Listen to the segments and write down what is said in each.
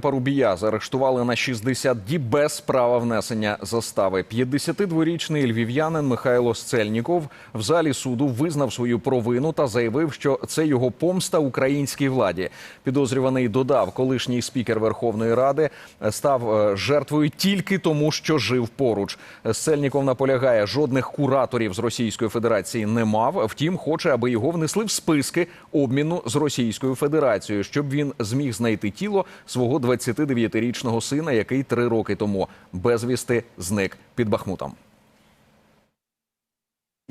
Парубія заарештували на 60 діб без права внесення застави. 52-річний львів'янин Михайло Сцельніков в залі суду визнав свою провину та заявив, що це його помста українській владі. Підозрюваний додав, колишній спікер Верховної Ради став е, жертвою тільки тому, що жив поруч. Сцельніков наполягає, жодних кураторів з Російської Федерації не мав. Втім, хоче, аби його внесли в списки обміну з Російською Федерацією, щоб він зміг знайти тіло свого 29-річного сина, який три роки тому безвісти зник під Бахмутом.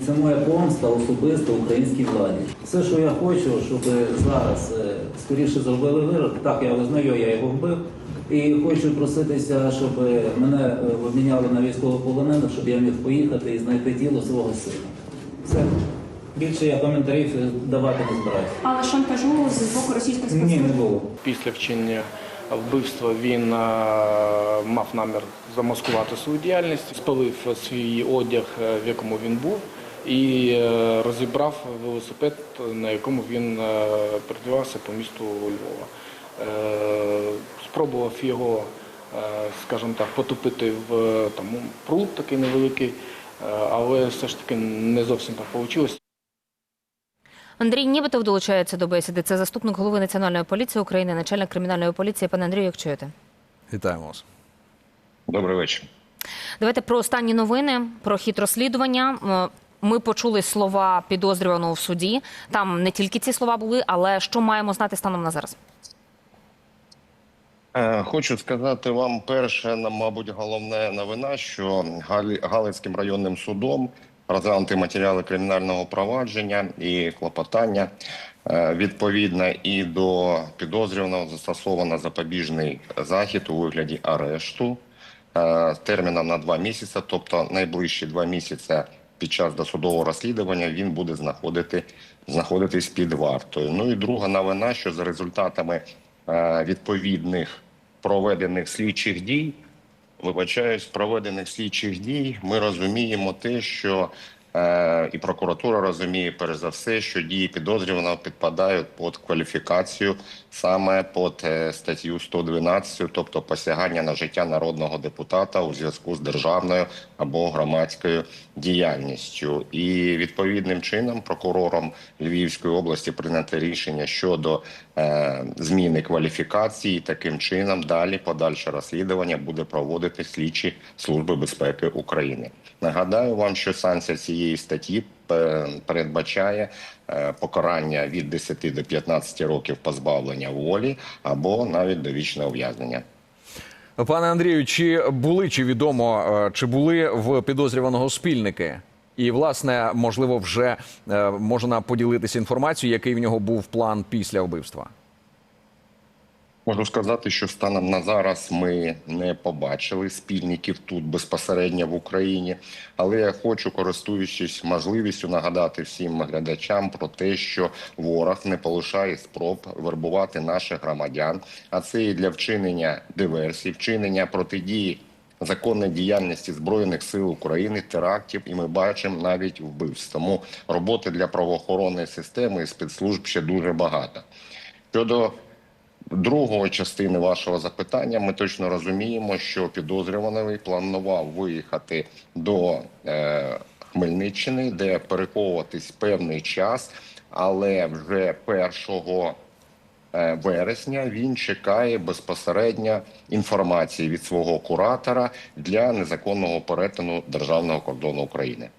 Це моя помста особисто українській владі. Все, що я хочу, щоб зараз е, скоріше зробили вирок. Так, я визнаю, я його вбив. І хочу проситися, щоб мене е, обміняли на військовополонених, щоб я міг поїхати і знайти тіло свого сина. Все. Більше я коментарів е, давати не збираюся. Але шантажу з боку російських Ні, не було. Після вчинення вбивства він е, мав намір замаскувати свою діяльність, спалив свій одяг, е, в якому він був, і е, розібрав велосипед, на якому він е, по місту Львова. Спробував його, скажімо так, потопити в там, пруд такий невеликий, але все ж таки не зовсім так вийшло. Андрій Нібитов долучається до бесіди. Це заступник голови Національної поліції України, начальник кримінальної поліції. Пане Андрію, як чуєте? Вітаємо вас. Добрий вечір. Давайте про останні новини, про хід розслідування. Ми почули слова підозрюваного в суді. Там не тільки ці слова були, але що маємо знати станом на зараз? Е, Хочу сказати вам перше, на- мабуть, головне новина, що Галицьким районним судом розглянуті матеріали кримінального провадження і клопотання. Е, Відповідно, і до підозрюваного застосовано запобіжний захід у вигляді арешту е, терміном на два місяці, тобто найближчі два місяці під час досудового розслідування він буде знаходити, знаходитись під вартою. Ну і друга новина, що за результатами е, відповідних проведених слідчих дій, вибачаюсь, проведених слідчих дій, ми розуміємо те, що е, і прокуратура розуміє перш за все, що дії підозрюваного підпадають під кваліфікацію саме під е, статтю 112, тобто посягання на життя народного депутата у зв'язку з державною або громадською діяльністю. І відповідним чином прокурором Львівської області прийнято рішення щодо зміни кваліфікації. Таким чином далі подальше розслідування буде проводити слідчі служби безпеки України. Нагадаю вам, що санкція цієї статті е, передбачає е, покарання від 10 до 15 років позбавлення волі або навіть довічне ув'язнення. Пане Андрію, чи були чи відомо, е, чи були в підозрюваного спільники? І, власне, можливо, вже е, можна поділитися інформацією, який в нього був план після вбивства. Можу сказати, що станом на зараз ми не побачили спільників тут безпосередньо в Україні, але я хочу, користуючись можливістю, нагадати всім глядачам про те, що ворог не полишає спроб вербувати наших громадян, а це і для вчинення диверсій, вчинення протидії законної діяльності збройних сил України, терактів, і ми бачимо навіть вбивств. Тому роботи для правоохоронної системи і спецслужб ще дуже багато. Щодо другої частини вашого запитання, ми точно розуміємо, що підозрюваний планував виїхати до е, Хмельниччини, де переховуватись певний час, але вже першого е, вересня він чекає безпосередньо інформації від свого куратора для незаконного перетину державного кордону України.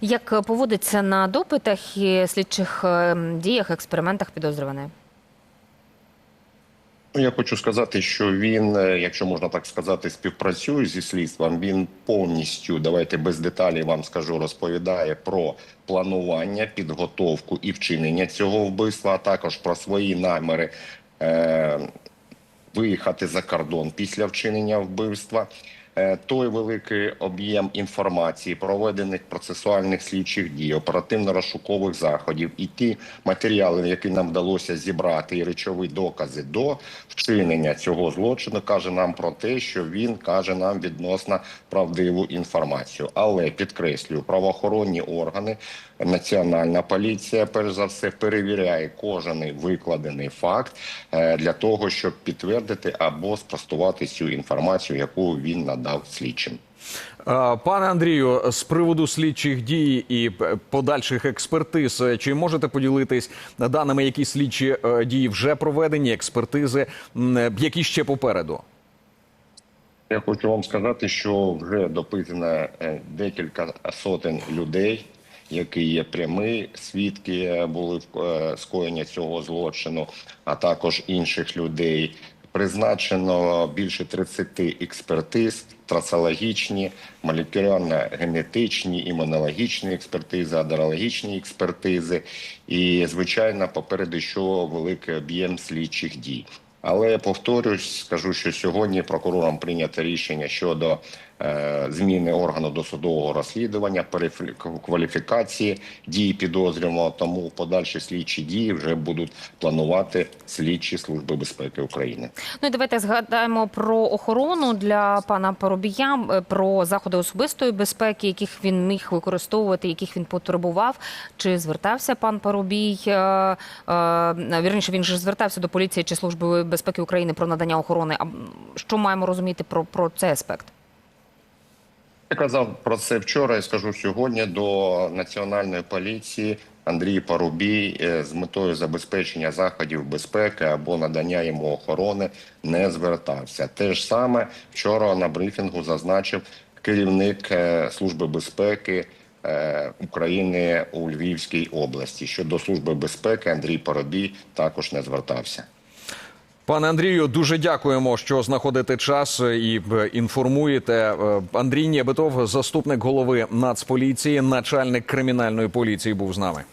Як поводиться на допитах і слідчих е, діях, експериментах підозрюваний? Ну, Я хочу сказати, що він, е, якщо можна так сказати, співпрацює зі слідством. Він повністю, давайте без деталей вам скажу, розповідає про планування, підготовку і вчинення цього вбивства, а також про свої наміри е, виїхати за кордон після вчинення вбивства. Е, той великий об'єм інформації, проведених процесуальних слідчих дій, оперативно-розшукових заходів і ті матеріали, які нам вдалося зібрати, і речові докази до вчинення цього злочину, каже нам про те, що він каже нам відносно правдиву інформацію. Але підкреслюю, правоохоронні органи, національна поліція, перш за все, перевіряє кожен викладений факт е, для того, щоб підтвердити або спростувати цю інформацію, яку він надав слідчим. Е, Пане Андрію, з приводу слідчих дій і подальших експертиз, е, чи можете поділитись даними, які слідчі е, дії вже проведені, експертизи, е, які ще попереду? Я хочу вам сказати, що вже допитано е, декілька сотень людей, які є прямі свідки е, були в е, скоєння цього злочину, а також інших людей. Призначено більше 30 експертиз, трасологічні, молекулярно-генетичні, імунологічні експертизи, адерологічні експертизи. І, звичайно, попереду що великий об'єм слідчих дій. Але повторюсь, скажу, що сьогодні прокурором прийнято рішення щодо зміни органу досудового розслідування, перекваліфікації дій підозрюваного. Тому подальші слідчі дії вже будуть планувати слідчі служби безпеки України. Ну і давайте згадаємо про охорону для пана Поробія, е, про заходи особистої безпеки, яких він міг використовувати, яких він потребував. Чи звертався пан Поробій? е, е, Вірніше, він же звертався до поліції чи служби безпеки України про надання охорони. А що маємо розуміти про, про цей аспект? Я казав про це вчора і скажу сьогодні до національної поліції. Андрій Парубій е, з метою забезпечення заходів безпеки або надання йому охорони не звертався. Те ж саме вчора на брифінгу зазначив керівник е, служби безпеки е, України у Львівській області. Щодо служби безпеки Андрій Парубій також не звертався. Пане Андрію, дуже дякуємо, що знаходите час і е, інформуєте. Е, Андрій Нєбетов, заступник голови Нацполіції, начальник кримінальної поліції, був з нами.